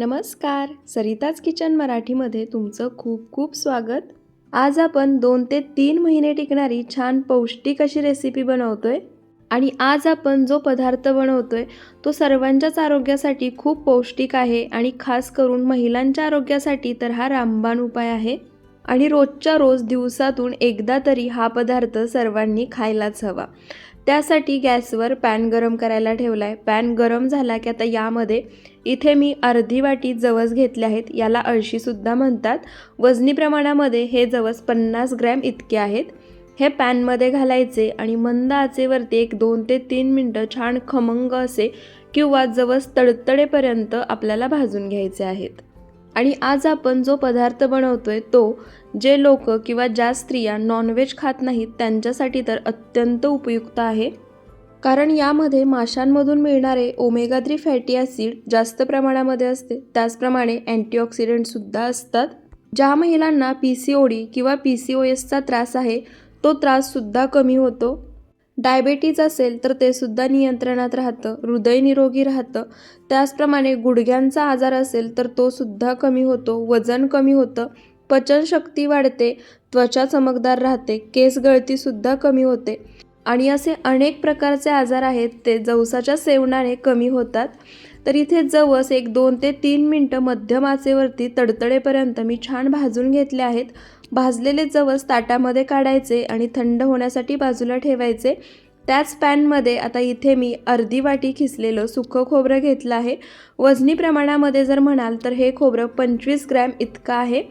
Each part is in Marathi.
नमस्कार. सरिताज किचन मराठीमध्ये तुमचं खूप खूप स्वागत. आज आपण दोन ते तीन महिने टिकणारी छान पौष्टिक अशी रेसिपी बनवतोय आणि आज आपण जो पदार्थ बनवतोय तो सर्वांच्याच आरोग्यासाठी खूप पौष्टिक आहे आणि खास करून महिलांच्या आरोग्यासाठी तर हा रामबाण उपाय आहे. आणि रोजच्या रोज दिवसातून एकदा तरी हा पदार्थ सर्वांनी खायलाच हवा. त्यासाठी गॅसवर पॅन गरम करायला ठेवला आहे पॅन गरम झाला की आता यामध्ये इथे मी अर्धी वाटी जवस घेतले आहेत. याला अळशीसुद्धा म्हणतात. वजनी प्रमाणामध्ये हे जवस पन्नास ग्रॅम इतके आहेत. हे पॅनमध्ये घालायचे आणि मंद आचेवरती एक दोन ते तीन मिनटं छान खमंग असे किंवा जवस तडतडेपर्यंत आपल्याला भाजून घ्यायचे आहेत. आणि आज आपण जो पदार्थ बनवतोय तो जे लोक किंवा ज्या स्त्रिया नॉनव्हेज खात नाहीत त्यांच्यासाठी तर अत्यंत उपयुक्त आहे. कारण यामध्ये माशांमधून मिळणारे ओमेगा थ्री फॅटी ॲसिड जास्त प्रमाणामध्ये असते. त्याचप्रमाणे अँटीऑक्सिडंटसुद्धा असतात. ज्या महिलांना पी सी ओ डी किंवा पी सी ओ एसचा त्रास आहे तो त्राससुद्धा कमी होतो. डायबेटीज असेल तर ते सुद्धा नियंत्रणात राहतं हृदय निरोगी राहतं. त्याचप्रमाणे गुडघ्यांचा आजार असेल तर तो सुद्धा कमी होतो वजन कमी होतं पचनशक्ती वाढते त्वचा चमकदार राहते केस गळतीसुद्धा कमी होते. आणि असे अनेक प्रकारचे आजार आहेत ते जवसाच्या सेवनाने कमी होतात. तर इथे जवस एक दोन ते तीन मिनटं मध्यम आचेवरती तडतडेपर्यंत मी छान भाजून घेतले आहेत. भाजलेले जवस ताटामध्ये काढायचे आणि थंड होण्यासाठी बाजूला ठेवायचे. त्याच पॅनमध्ये आता इथे मी अर्धी वाटी खिसलेलं सुखं खोबरं घेतलं आहे. वजनी प्रमाणामध्ये जर म्हणाल तर हे खोबरं पंचवीस ग्रॅम इतकं आहे.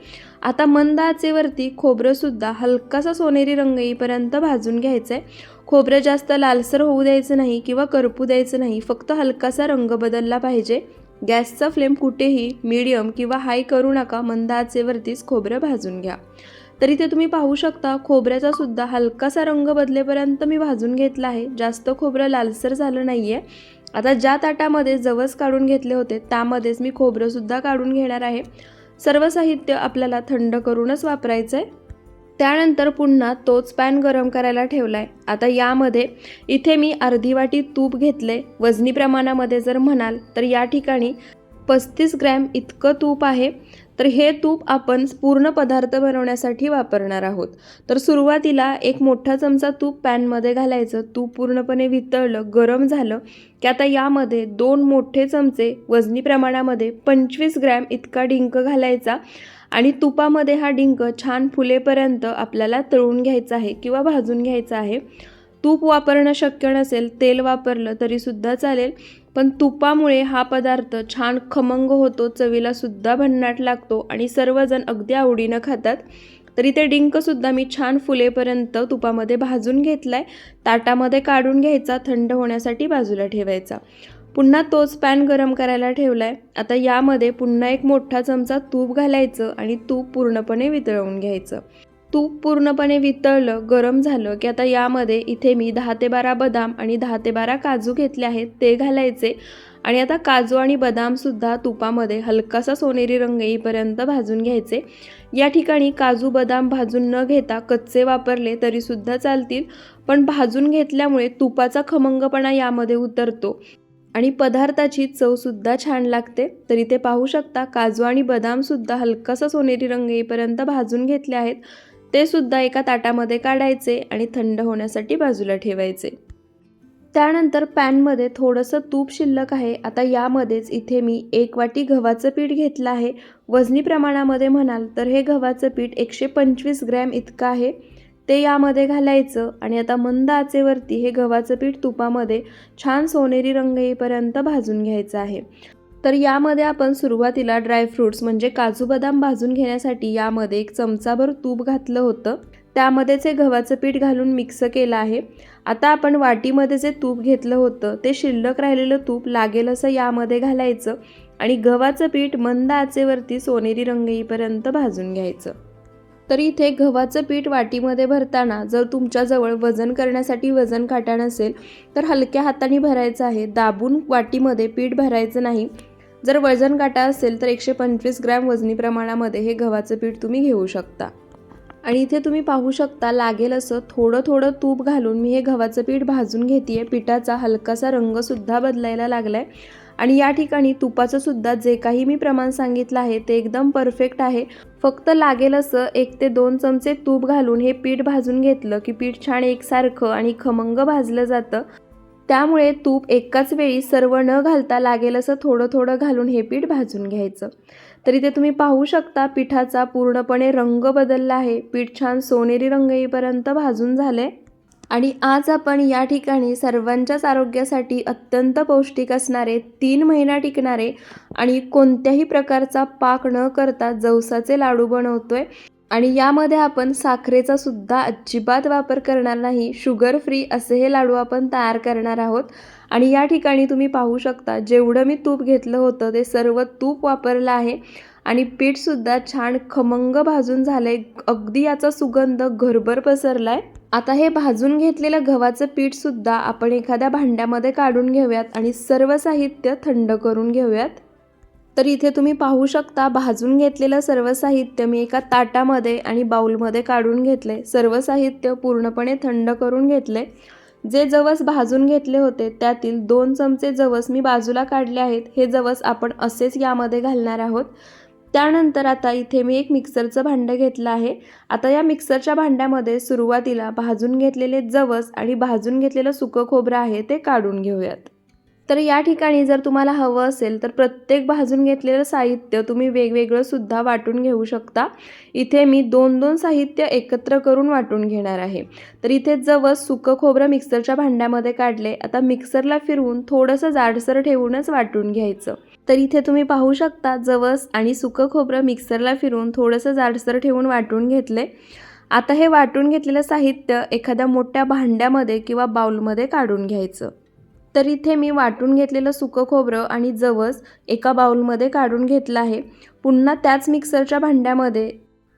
आता मंद आचेवरती खोबरंसुद्धा हलकासा सोनेरी रंग येईपर्यंत भाजून घ्यायचं आहे खोबरं जास्त लालसर होऊ द्यायचं नाही किंवा करपू द्यायचं नाही फक्त हलकासा रंग बदलला पाहिजे. गॅसचा फ्लेम कुठेही मीडियम किंवा हाय करू नका मंद आचेवरतीच खोबरं भाजून घ्या. तर इथे तुम्ही पाहू शकता खोबऱ्याचा सुद्धा हलकासा रंग बदलेपर्यंत मी भाजून घेतला आहे. जास्त खोबरं लालसर झालं नाही आहे आता ज्या ताटामध्ये जवस काढून घेतले होते त्यामध्येच मी खोबरंसुद्धा काढून घेणार आहे. सर्व साहित्य आपल्याला थंड करूनच वापरायचं आहे त्यानंतर पुन्हा तोच पॅन गरम करायला ठेवला आहे आता यामध्ये इथे मी अर्धी वाटी तूप घेतले वजनी प्रमाणामध्ये जर म्हणाल तर या ठिकाणी पस्तीस ग्रॅम इतकं तूप आहे. तर हे तूप आपण पूर्ण पदार्थ बनवण्यासाठी वापरणार आहोत. तर सुरुवातीला एक मोठा चमचा तूप पॅनमध्ये घालायचं. तूप पूर्णपणे वितळलं गरम झालं की आता यामध्ये दोन मोठे चमचे वजनी प्रमाणामध्ये पंचवीस ग्रॅम इतका डिंक घालायचा आणि तुपामध्ये हा डिंक छान फुलेपर्यंत आपल्याला तळून घ्यायचा आहे किंवा भाजून घ्यायचा आहे. तूप वापरणं शक्य नसेल तेल वापरलं तरीसुद्धा चालेल. पण तुपामुळे हा पदार्थ छान खमंग होतो चवीला सुद्धा भन्नाट लागतो आणि सर्वजण अगदी आवडीनं खातात. तरी ते डिंकसुद्धा मी छान फुलेपर्यंत तुपामध्ये भाजून घेतला आहे ताटामध्ये काढून घ्यायचा थंड होण्यासाठी बाजूला ठेवायचा. पुन्हा तोच पॅन गरम करायला ठेवला आहे आता यामध्ये पुन्हा एक मोठा चमचा तूप घालायचं आणि तूप पूर्णपणे वितळवून घ्यायचं. तूप पूर्णपणे वितळलं गरम झालं की आता यामध्ये इथे मी दहा ते बारा बदाम आणि दहा ते बारा काजू घेतले आहेत ते घालायचे. आणि आता काजू आणि बदामसुद्धा तुपामध्ये हलकासा सोनेरी रंग येईपर्यंत भाजून घ्यायचे. या ठिकाणी काजू बदाम भाजून न घेता कच्चे वापरले तरीसुद्धा चालतील पण भाजून घेतल्यामुळे तुपाचा खमंगपणा यामध्ये उतरतो. आणि पदार्थाची चवसुद्धा छान लागते. तर इथे पाहू शकता काजू आणि बदामसुद्धा हलकासा सोनेरी रंग येईपर्यंत भाजून घेतले आहेत. ते सुद्धा एका ताटामध्ये काढायचे आणि थंड होण्यासाठी बाजूला ठेवायचे. त्यानंतर पॅनमध्ये थोडंसं तूप शिल्लक आहे. आता यामध्येच इथे मी एक वाटी गव्हाचं पीठ घेतलं आहे. वजनी प्रमाणामध्ये म्हणाल तर हे गव्हाचं पीठ एकशे पंचवीस ग्रॅम इतकं आहे. ते यामध्ये घालायचं आणि आता मंद आचेवरती हे गव्हाचं पीठ तुपामध्ये छान सोनेरी रंग येईपर्यंत भाजून घ्यायचं आहे. तर यामध्ये आपण सुरुवातीला ड्रायफ्रूट्स म्हणजे काजू बदाम भाजून घेण्यासाठी यामध्ये एक चमचाभर तूप घातलं होतं. त्यामध्येच हे गव्हाचं पीठ घालून मिक्स केलं आहे. आता आपण वाटीमध्ये जे तूप घेतलं होतं ते शिल्लक राहिलेलं तूप लागेल असं यामध्ये घालायचं आणि गव्हाचं पीठ मंद आचेवरती सोनेरी रंग येईपर्यंत भाजून घ्यायचं. तर इथे गव्हाचं पीठ वाटीमध्ये भरताना जर तुमच्याजवळ वजन करण्यासाठी वजन काटा नसेल तर हलक्या हाताने भरायचं आहे. दाबून वाटीमध्ये पीठ भरायचं नाही. जर वजन काटा असेल तर एकशे पंचवीस ग्रॅम वजनी प्रमाणामध्ये हे गव्हाचं पीठ तुम्ही घेऊ शकता. आणि इथे तुम्ही पाहू शकता लागेल असं थोडं थोडं तूप घालून मी हे गव्हाचं पीठ भाजून घेते आहे पिठाचा हलकासा रंगसुद्धा बदलायला लागला आहे आणि या ठिकाणी तुपाचं सुद्धा जे काही मी प्रमाण सांगितलं आहे ते एकदम परफेक्ट आहे. फक्त लागेल असं एक ते दोन चमचे तूप घालून हे पीठ भाजून घेतलं की पीठ छान एकसारखं आणि खमंग भाजलं जातं. त्यामुळे तूप एकाच वेळी सर्व न घालता लागेल असं थोडं थोडं घालून हे पीठ भाजून घ्यायचं. तर इथे तुम्ही पाहू शकता पिठाचा पूर्णपणे रंग बदलला आहे. पीठ छान सोनेरी रंग येईपर्यंत भाजून झाले आणि आज आपण या ठिकाणी सर्वांच्याच आरोग्यासाठी अत्यंत पौष्टिक असणारे तीन महिना टिकणारे आणि कोणत्याही प्रकारचा पाक न करता जवसाचे लाडू बनवतोय. आणि यामध्ये आपण साखरेचा सुद्धा अजिबात वापर करणार नाही. शुगर फ्री असे हे लाडू आपण तयार करणार आहोत. आणि या ठिकाणी तुम्ही पाहू शकता जेवढं मी तूप घेतलं होतं ते सर्व तूप वापरलं आहे. आणि पीठसुद्धा छान खमंग भाजून झालंय. अगदी याचा सुगंध घरभर पसरला आहे आता हे भाजून घेतलेलं गव्हाचं पीठसुद्धा आपण एखाद्या भांड्यामध्ये काढून घेऊयात आणि सर्व साहित्य थंड करून घेऊयात. तर इथे तुम्ही पाहू शकता भाजून घेतलेलं सर्व साहित्य मी एका ताटामध्ये आणि बाऊलमध्ये काढून घेतले. सर्व साहित्य पूर्णपणे थंड करून घेतले. जे जवस भाजून घेतले होते त्यातील दोन चमचे जवस मी बाजूला काढले आहेत. हे जवस आपण असेच यामध्ये घालणार आहोत. त्यानंतर आता इथे मी एक मिक्सरचं भांडं घेतलं आहे. आता या मिक्सरच्या भांड्यामध्ये सुरुवातीला भाजून घेतलेले जवस आणि भाजून घेतलेलं सुकं खोबरं आहे ते काढून घेऊयात. तर या ठिकाणी जर तुम्हाला हवं असेल तर प्रत्येक भाजून घेतलेलं साहित्य तुम्ही वेगवेगळं सुद्धा वाटून घेऊ शकता. इथे मी दोन दोन साहित्य एकत्र करून वाटून घेणार आहे. तर इथे जवस सुकं खोबरं मिक्सरच्या भांड्यामध्ये काढले. आता मिक्सरला फिरवून थोडंसं जाडसर ठेवूनच वाटून घ्यायचं. तर इथे तुम्ही पाहू शकता जवस आणि सुकं खोबरं मिक्सरला फिरवून थोडंसं जाडसर ठेवून वाटून घेतले. आता हे वाटून घेतलेलं साहित्य एखाद्या मोठ्या भांड्यामध्ये किंवा बाऊलमध्ये काढून घ्यायचं. तर इथे मी वाटून घेतलेलं सुकं खोबरं आणि जवस एका बाउलमध्ये काढून घेतलं आहे. पुन्हा त्याच मिक्सरच्या भांड्यामध्ये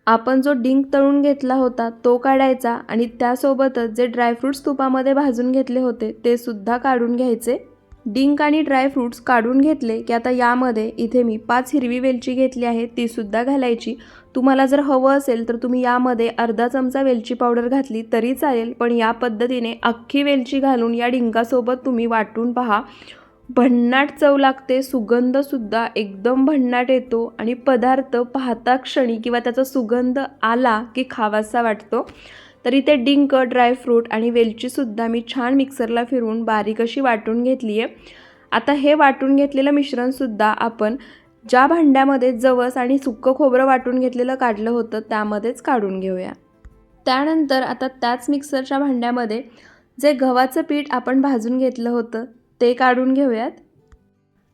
आपण जो डिंक तळून घेतला होता तो काढायचा आणि त्यासोबतच जे ड्रायफ्रूट्स तुपामध्ये भाजून घेतले होते ते सुद्धा काढून घ्यायचे. डिंक आणि ड्रायफ्रूट्स काढून घेतले की आता यामध्ये इथे मी पाच हिरवी वेलची घेतली आहे तीसुद्धा घालायची. तुम्हाला जर हवं असेल तर तुम्ही यामध्ये अर्धा चमचा वेलची पावडर घातली तरी चालेल पण या पद्धतीने अख्खी वेलची घालून या डिंकासोबत तुम्ही वाटून पहा. भन्नाट चव लागते सुगंधसुद्धा एकदम भन्नाट येतो आणि पदार्थ पाहता क्षणी किंवा त्याचा सुगंध आला की खावासा वाटतो. तर इथे डिंक ड्रायफ्रूट आणि वेलचीसुद्धा मी छान मिक्सरला फिरवून बारीक अशी वाटून घेतली आहे. आता हे वाटून घेतलेलं मिश्रणसुद्धा आपण ज्या भांड्यामध्ये जवस आणि सुक्कं खोबरं वाटून घेतलेलं काढलं होतं त्यामध्येच काढून घेऊया. त्यानंतर आता त्याच मिक्सरच्या भांड्यामध्ये जे गव्हाचं पीठ आपण भाजून घेतलं होतं ते काढून घेऊयात.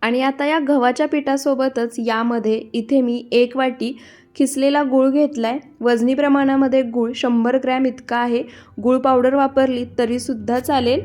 आणि आता या गव्हाच्या पिठासोबतच यामध्ये इथे मी एक वाटी खिसलेला गूळ घेतला आहे वजनी प्रमाणामध्ये गूळ शंभर ग्रॅम इतका आहे. गूळ पावडर वापरली तरीसुद्धा चालेल.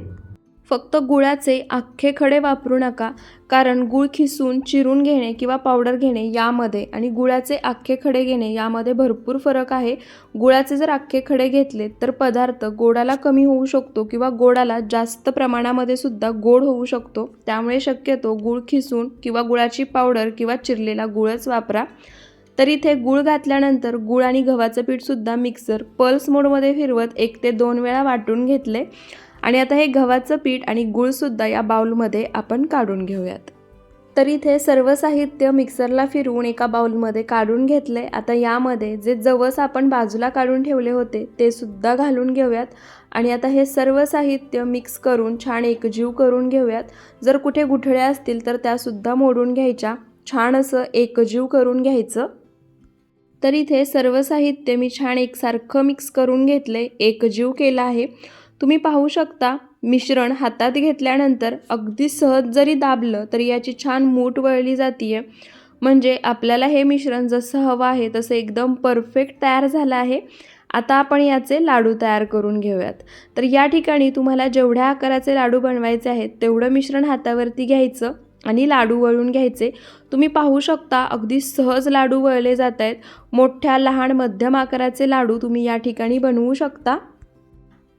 फक्त गुळाचे अख्खे खडे वापरू नका कारण गूळ खिसून चिरून घेणे किंवा पावडर घेणे यामध्ये आणि गुळाचे अख्खे खडे घेणे यामध्ये भरपूर फरक आहे. गुळाचे जर अख्खे खडे घेतले तर पदार्थ गोडाला कमी होऊ शकतो किंवा गोडाला जास्त प्रमाणामध्ये सुद्धा गोड होऊ शकतो. त्यामुळे शक्यतो गूळ खिसून किंवा गुळाची पावडर किंवा चिरलेला गुळच वापरा. तर इथे गूळ घातल्यानंतर गूळ आणि गव्हाचं पीठसुद्धा मिक्सर पल्स मोडमध्ये फिरवत एक ते दोन वेळा वाटून घेतले. आणि आता हे गव्हाचं पीठ आणि गूळसुद्धा या बाउलमध्ये आपण काढून घेऊयात. तर इथे सर्व साहित्य मिक्सरला फिरवून एका बाउलमध्ये काढून घेतले. आता यामध्ये जे जवस आपण बाजूला काढून ठेवले होते ते सुद्धा घालून घेऊयात. आणि आता हे सर्व साहित्य मिक्स करून छान एकजीव करून घेऊयात. जर कुठे गुठळ्या असतील तर त्यासुद्धा मोडून घ्यायच्या. छान असं एकजीव करून घ्यायचं. तर इथे सर्व साहित्य मी छान एकसारखं मिक्स करून घेतले एकजीव केला आहे. तुम्ही पाहू शकता मिश्रण हातात घेतल्यानंतर अगदी सहज जरी दाबलं तरी याची छान मूठ वळली जाते म्हणजे आपल्याला हे मिश्रण जसं हवं आहे तसं एकदम परफेक्ट तयार झालं आहे. आता आपण याचे लाडू तयार करून घेऊयात. तर या ठिकाणी तुम्हाला जेवढ्या आकाराचे लाडू बनवायचे आहेत तेवढं मिश्रण हातावरती घ्यायचं. आणि लाडू वळून घ्यायचे. तुम्ही पाहू शकता अगदी सहज लाडू वळले जात आहेत मोठ्या लहान मध्यम आकाराचे लाडू तुम्ही या ठिकाणी बनवू शकता.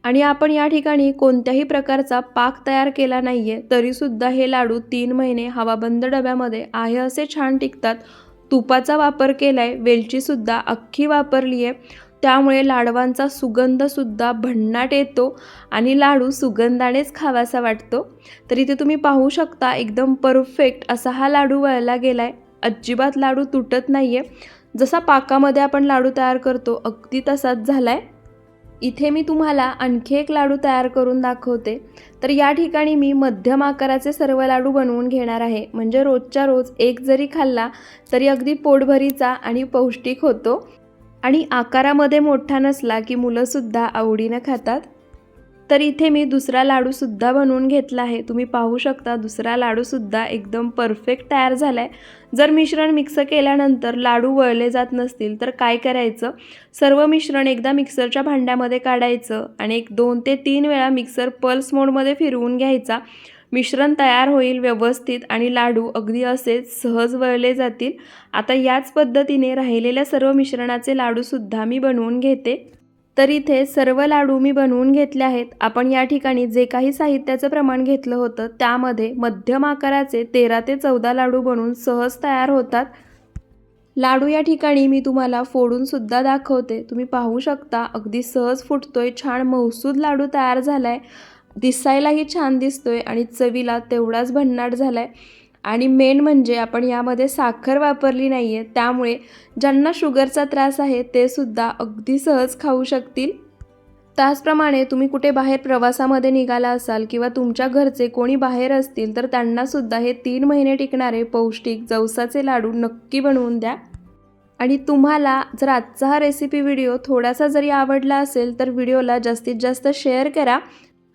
आणि आपण या ठिकाणी कोणत्याही प्रकारचा पाक तयार केला नाही आहे तरीसुद्धा हे लाडू तीन महिने हवाबंद डब्यामध्ये आहे असे छान टिकतात. तुपाचा वापर केला आहे वेलचीसुद्धा अख्खी वापरली आहे त्यामुळे लाडवांचा सुगंधसुद्धा भन्नाट येतो आणि लाडू सुगंधानेच खावासा वाटतो. तर इथे तुम्ही पाहू शकता एकदम परफेक्ट असा हा लाडू वळला गेला आहे अजिबात लाडू तुटत नाही आहे जसा पाकामध्ये आपण लाडू तयार करतो अगदी तसाच झाला आहे इथे मी तुम्हाला आणखी एक लाडू तयार करून दाखवते. तर या ठिकाणी मी मध्यम आकाराचे सर्व लाडू बनवून घेणार आहे. म्हणजे रोजच्या रोज एक जरी खाल्ला तरी अगदी पोटभरीचा आणि पौष्टिक होतो. आणि आकारामध्ये मोठा नसला की मुलंसुद्धा आवडीनं खातात? तर इथे मी दुसरा लाडूसुद्धा बनवून घेतला आहे. तुम्ही पाहू शकता दुसरा लाडूसुद्धा एकदम परफेक्ट तयार झाला आहे जर मिश्रण मिक्स केल्यानंतर लाडू वळले जात नसतील तर काय करायचं? सर्व मिश्रण एकदा मिक्सरच्या भांड्यामध्ये काढायचं आणि एक दोन ते तीन वेळा मिक्सर पल्स मोडमध्ये फिरवून घ्यायचा. मिश्रण तयार होईल व्यवस्थित आणि लाडू अगदी असेच सहज वळले जातील. आता याच पद्धतीने राहिलेल्या सर्व मिश्रणाचे लाडूसुद्धा मी बनवून घेते. तर इथे सर्व लाडू मी बनवून घेतले आहेत. आपण या ठिकाणी जे काही साहित्याचं प्रमाण घेतलं होतं त्यामध्ये मध्यम आकाराचे तेरा ते चौदा लाडू बनवून सहज तयार होतात. लाडू या ठिकाणी मी तुम्हाला फोडूनसुद्धा दाखवते. तुम्ही पाहू शकता अगदी सहज फुटतोय छान मौसूद लाडू तयार झाला आहे दिसायलाही छान दिसतोय आणि चवीला तेवढाच भन्नाट झाला आहे आणि मेन म्हणजे आपण यामध्ये साखर वापरली नाही आहे त्यामुळे ज्यांना शुगरचा त्रास आहे ते सुद्धा अगदी सहज खाऊ शकतील. त्याचप्रमाणे तुम्ही कुठे बाहेर प्रवासामध्ये निघाला असाल किंवा तुमच्या घरचे कोणी बाहेर असतील तर त्यांनासुद्धा हे तीन महिने टिकणारे पौष्टिक जवसाचे लाडू नक्की बनवून द्या. आणि तुम्हाला जर आजचा हा रेसिपी व्हिडिओ थोडासा जरी आवडला असेल तर व्हिडिओला जास्तीत जास्त शेअर करा.